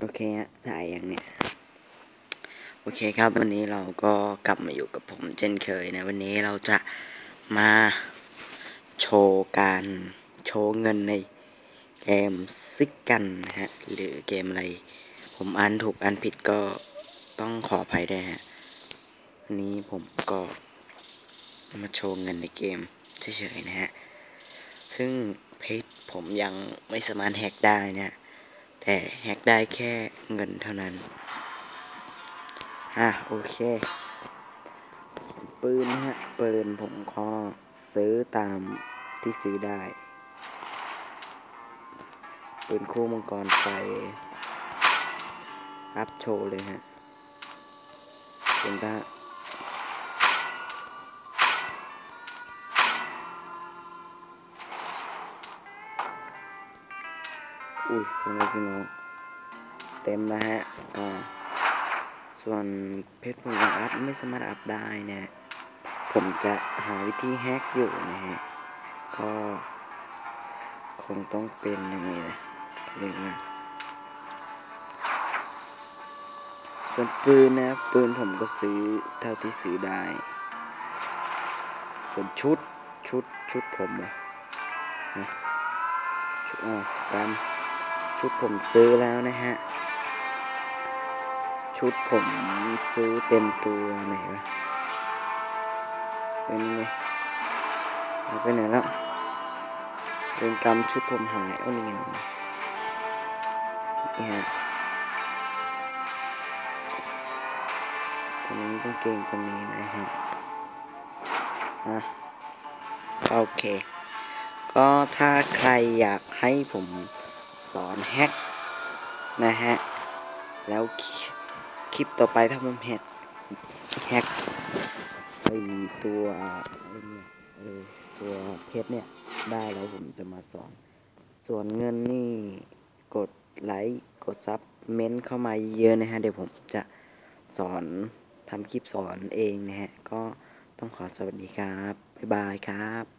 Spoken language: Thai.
โอเคฮะถ่ายอย่างเนี้ยโอเคครับวันนี้เราก็กลับมาอยู่กับผมเช่นเคยนะ วันนี้เราจะมาโชว์การโชว์เงินในเกมซิกกันนะฮะหรือเกมอะไร ผมอ่านถูกอ่านผิดก็ต้องขออภัยด้วยฮะวันนี้ผมก็มาโชว์เงินในเกมเฉยๆนะฮะซึ่งเพจผมยังไม่สามารถแฮกได้นะ แต่แฮกได้แค่เงินเท่านั้น อะ โอเค ปืนนะฮะปืนผมก็ซื้อตามที่ซื้อได้ ปืนคู่มังกรไฟอัพโชว์เลยฮะเห็นปะ อุ้ยคุณพี่น้องเต็มแล้วฮะอ่าส่วนเพชรผมยังอัพไม่สามารถอัพได้เนะผมจะหาวิธีแฮกอยู่นะฮะก็คงต้องเป็นอย่างนี้นะเรียกว่าส่วนปืนนะปืนผมก็ซื้อเท่าที่ซื้อได้ ส่วนชุดชุดชุดผมอะนะชุดอ๋อการ ชุดผมซื้อแล้วนะฮะ ชุดผมซื้อเป็นตัวไหนวะ เป็นไงเอาไปไหนแล้วเป็นกรรมชุดผมหายเอานี่ไงนี่ฮะตัวนี้ต้องเก่งตรงนี้นะฮะอะโอเค ก็ถ้าใครอยากให้ผม อนแฮกนะฮะ แล้วคลิปต่อไปถ้าผมแฮกแฮกไอตัวไอเนี่ยเออตัวเพชรเนี่ยได้แล้วผมจะมาสอน ส่วนเงินนี่กดไลค์กดซับเม้นเข้ามาเยอะนะฮะ เดี๋ยวผมจะสอนทำคลิปสอนเองนะฮะ ก็ต้องขอสวัสดีครับ บ๊ายบายครับ